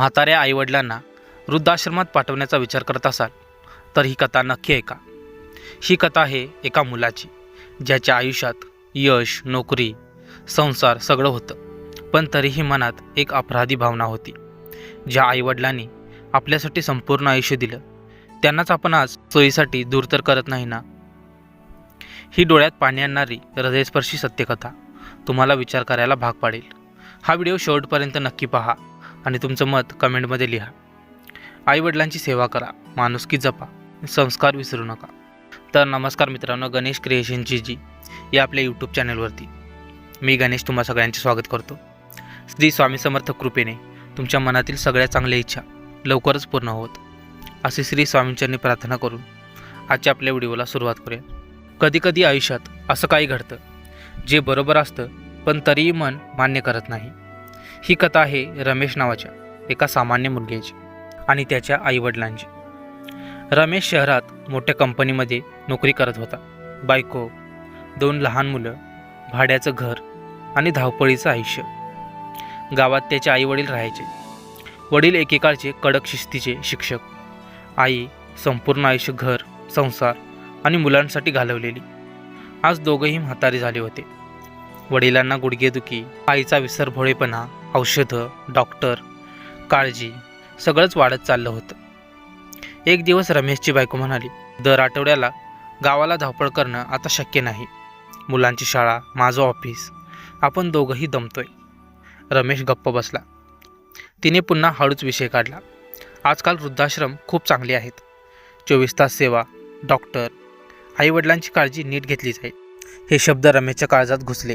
म्हाताऱ्या आईवडिलांना वृद्धाश्रमात पाठवण्याचा विचार करत असाल तर ही कथा नक्की ऐका. ही कथा आहे एका मुलाची ज्याच्या आयुष्यात यश नोकरी संसार सगळं होतं. पण तरीही मनात एक अपराधी भावना होती. ज्या आईवडिलांनी आपल्यासाठी संपूर्ण आयुष्य दिलं त्यांनाच आपण आज सोयीसाठी दूर तर करत नाही ना? ही डोळ्यात पाणी आणणारी हृदयस्पर्शी सत्यकथा तुम्हाला विचार करायला भाग पाडेल. हा व्हिडिओ शेवटपर्यंत नक्की पहा. आणि तुमचं मत कमेंटमध्ये लिहा. आईवडिलांची सेवा करा माणुसकी जपा संस्कार विसरू नका. तर नमस्कार मित्रांनो गणेश क्रिएशनची जी या आपल्या यूट्यूब चॅनलवरती. मी गणेश तुम्हा सगळ्यांचे स्वागत करतो. श्री स्वामी समर्थ कृपेने तुमच्या मनातील सगळ्या चांगल्या इच्छा लवकरच पूर्ण होत. असे श्री स्वामींच्यांनी प्रार्थना करून आजच्या आपल्या व्हिडिओला सुरुवात करूया. कधीकधी आयुष्यात असं काही घडतं जे बरोबर असतं पण तरीही मन मान्य करत नाही. ही कथा आहे रमेश नावाच्या एका सामान्य मुलग्याची आणि त्याच्या आईवडिलांची. रमेश शहरात मोठ्या कंपनीमध्ये नोकरी करत होता. बायको दोन लहान मुलं भाड्याचं घर आणि धावपळीचं आयुष्य. गावात त्याचे आईवडील राहायचे. वडील एकेकाळचे कडक शिस्तीचे शिक्षक. आई संपूर्ण आयुष्य घर संसार आणि मुलांसाठी घालवलेली. आज दोघंही म्हातारे झाले होते. वडिलांना गुडघेदुखी आईचा विसरभोळेपणा औषधं डॉक्टर काळजी सगळंच वाढत चाललं होतं. एक दिवस रमेशची बायको म्हणाली दर आठवड्याला गावाला धावपळ करणं आता शक्य नाही. मुलांची शाळा माझं ऑफिस आपण दोघंही दमतोय. रमेश गप्प बसला. तिने पुन्हा हळूच विषय काढला. आजकाल वृद्धाश्रम खूप चांगले आहेत. चोवीस तास सेवा डॉक्टर आईवडिलांची काळजी नीट घेतली जाईल. हे शब्द रमेशच्या काळजात घुसले.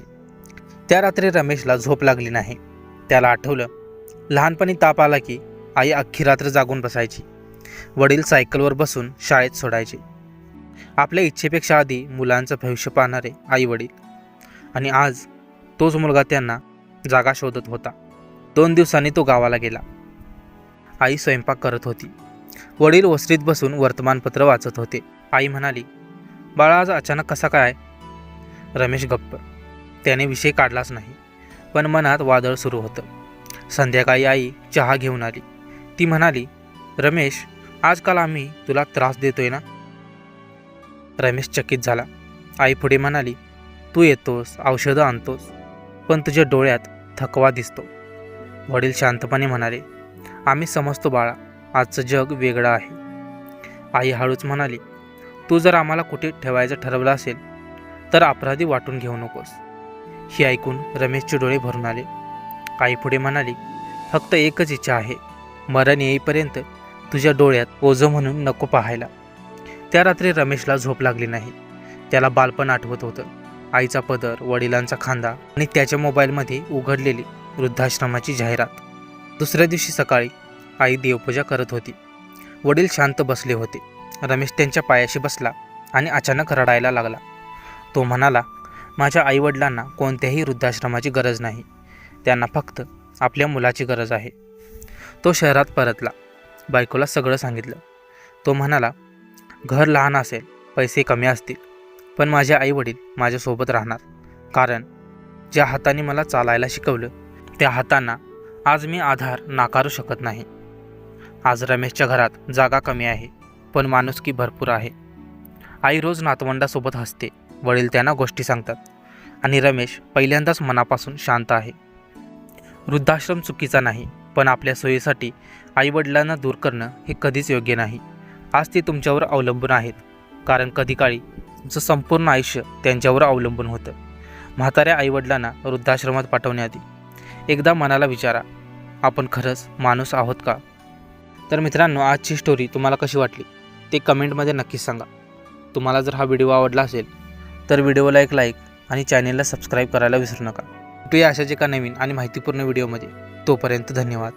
त्या रात्री रमेशला झोप लागली नाही. त्याला आठवलं. लहानपणी ताप आला की आई अख्खी रात्र जागून बसायची. वडील सायकलवर बसून शाळेत सोडायचे. आपल्या इच्छेपेक्षा आधी मुलांचं भविष्य पाहणारे आई वडील आणि आज तोच मुलगा त्यांना जागा शोधत होता. दोन दिवसांनी तो गावाला गेला. आई स्वयंपाक करत होती. वडील वस्त्रीत बसून वर्तमानपत्र वाचत होते. आई म्हणाली बाळा आज अचानक कसा काय? रमेश गप्प. त्याने विषय काढलाच नाही. पण मनात वादळ सुरू होतं. संध्याकाळी आई चहा घेऊन आली. ती म्हणाली रमेश आजकाल आम्ही तुला त्रास देतोय ना? रमेश चकित झाला. आई पुढे म्हणाली तू येतोस औषधं आणतोस पण तुझ्या डोळ्यात थकवा दिसतो. वडील शांतपणे म्हणाले आम्ही समजतो बाळा आजचं जग वेगळं आहे. आई हळूच म्हणाली तू जर आम्हाला कुठे ठेवायचं ठरवलं असेल तर अपराधी वाटून घेऊ नकोस. ही ऐकून रमेशचे डोळे भरून आले. आई पुढे म्हणाली फक्त एकच इच्छा आहे. मरण येईपर्यंत तुझ्या डोळ्यात ओझं म्हणून नको पाहायला. त्या रात्री रमेशला झोप लागली नाही. त्याला बालपण आठवत होतं. आईचा पदर वडिलांचा खांदा आणि त्याच्या मोबाईलमध्ये उघडलेली वृद्धाश्रमाची जाहिरात. दुसऱ्या दिवशी सकाळी आई देवपूजा करत होती. वडील शांत बसले होते. रमेश त्यांच्या पायाशी बसला आणि अचानक रडायला लागला. तो म्हणाला माझ्या आईवडिलांना कोणत्याही वृद्धाश्रमाची गरज नाही. त्यांना फक्त आपल्या मुलाची गरज आहे. तो शहरात परतला. बायकोला सगळं सांगितलं. तो म्हणाला घर लहान असेल पैसे कमी असतील पण माझे आईवडील माझ्यासोबत राहणार. कारण ज्या हाताने मला चालायला शिकवलं त्या हातांना आज मी आधार नाकारू शकत नाही. आज रमेशच्या घरात जागा कमी आहे पण माणुसकी भरपूर आहे. आई रोज नातवंडासोबत हसते. वडील त्यांना गोष्टी सांगतात. आणि रमेश पहिल्यांदाच मनापासून शांत आहे. वृद्धाश्रम चुकीचा नाही पण आपल्या सोयीसाठी आईवडिलांना दूर करणं हे कधीच योग्य नाही. आज ते तुमच्यावर अवलंबून आहेत. कारण कधी काळी तुमचं संपूर्ण आयुष्य त्यांच्यावर अवलंबून होतं. म्हाताऱ्या आईवडिलांना वृद्धाश्रमात पाठवण्याआधी एकदा मनाला विचारा आपण खरंच माणूस आहोत का? तर मित्रांनो आजची स्टोरी तुम्हाला कशी वाटली? ते कमेंटमध्ये नक्कीच सांगा. तुम्हाला जर हा व्हिडिओ आवडला असेल तर व्हिडिओला एक लाईक आणि चॅनेलला सबस्क्राईब करायला विसरू नका. भेटूया अशाच एका नवीन आणि माहितीपूर्ण व्हिडिओमध्ये. तोपर्यंत धन्यवाद.